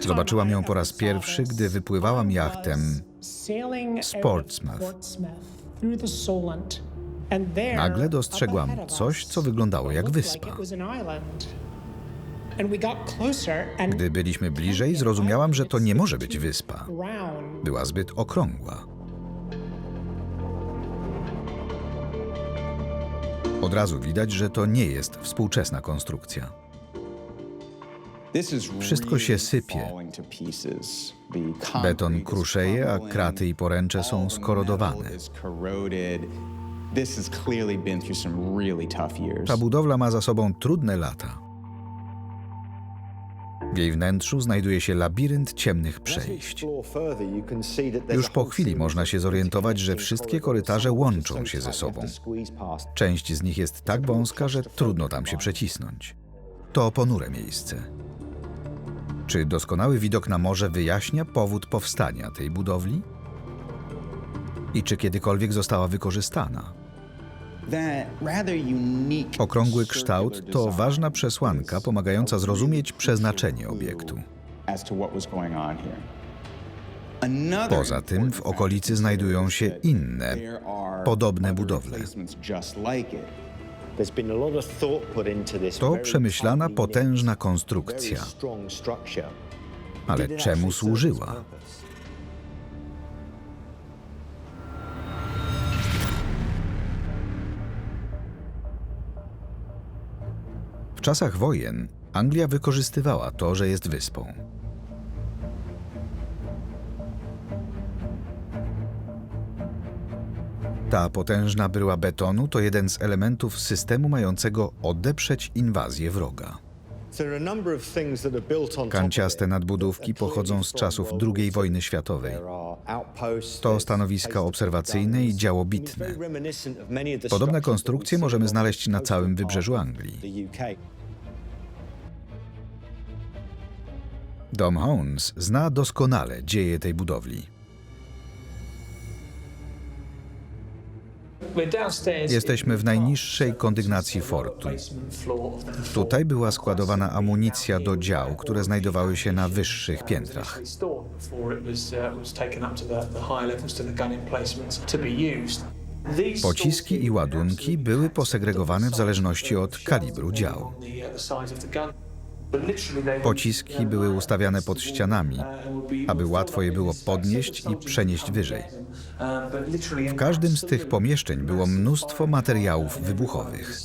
Zobaczyłam ją po raz pierwszy, gdy wypływałam jachtem z Portsmouth. Nagle dostrzegłam coś, co wyglądało jak wyspa. Gdy byliśmy bliżej, zrozumiałam, że to nie może być wyspa. Była zbyt okrągła. Od razu widać, że to nie jest współczesna konstrukcja. Wszystko się sypie. Beton kruszeje, a kraty i poręcze są skorodowane. Ta budowla ma za sobą trudne lata. W jej wnętrzu znajduje się labirynt ciemnych przejść. Już po chwili można się zorientować, że wszystkie korytarze łączą się ze sobą. Część z nich jest tak wąska, że trudno tam się przecisnąć. To ponure miejsce. Czy doskonały widok na morze wyjaśnia powód powstania tej budowli? I czy kiedykolwiek została wykorzystana? Okrągły kształt to ważna przesłanka pomagająca zrozumieć przeznaczenie obiektu. Poza tym w okolicy znajdują się inne, podobne budowle. To przemyślana, potężna konstrukcja. Ale czemu służyła? W czasach wojen Anglia wykorzystywała to, że jest wyspą. Ta potężna bryła betonu to jeden z elementów systemu mającego odeprzeć inwazję wroga. Kanciaste nadbudówki pochodzą z czasów II wojny światowej. To stanowiska obserwacyjne i działo bitne. Podobne konstrukcje możemy znaleźć na całym wybrzeżu Anglii. Dom Holmes zna doskonale dzieje tej budowli. Jesteśmy w najniższej kondygnacji fortu. Tutaj była składowana amunicja do dział, które znajdowały się na wyższych piętrach. Pociski i ładunki były posegregowane w zależności od kalibru dział. Pociski były ustawiane pod ścianami, aby łatwo je było podnieść i przenieść wyżej. W każdym z tych pomieszczeń było mnóstwo materiałów wybuchowych.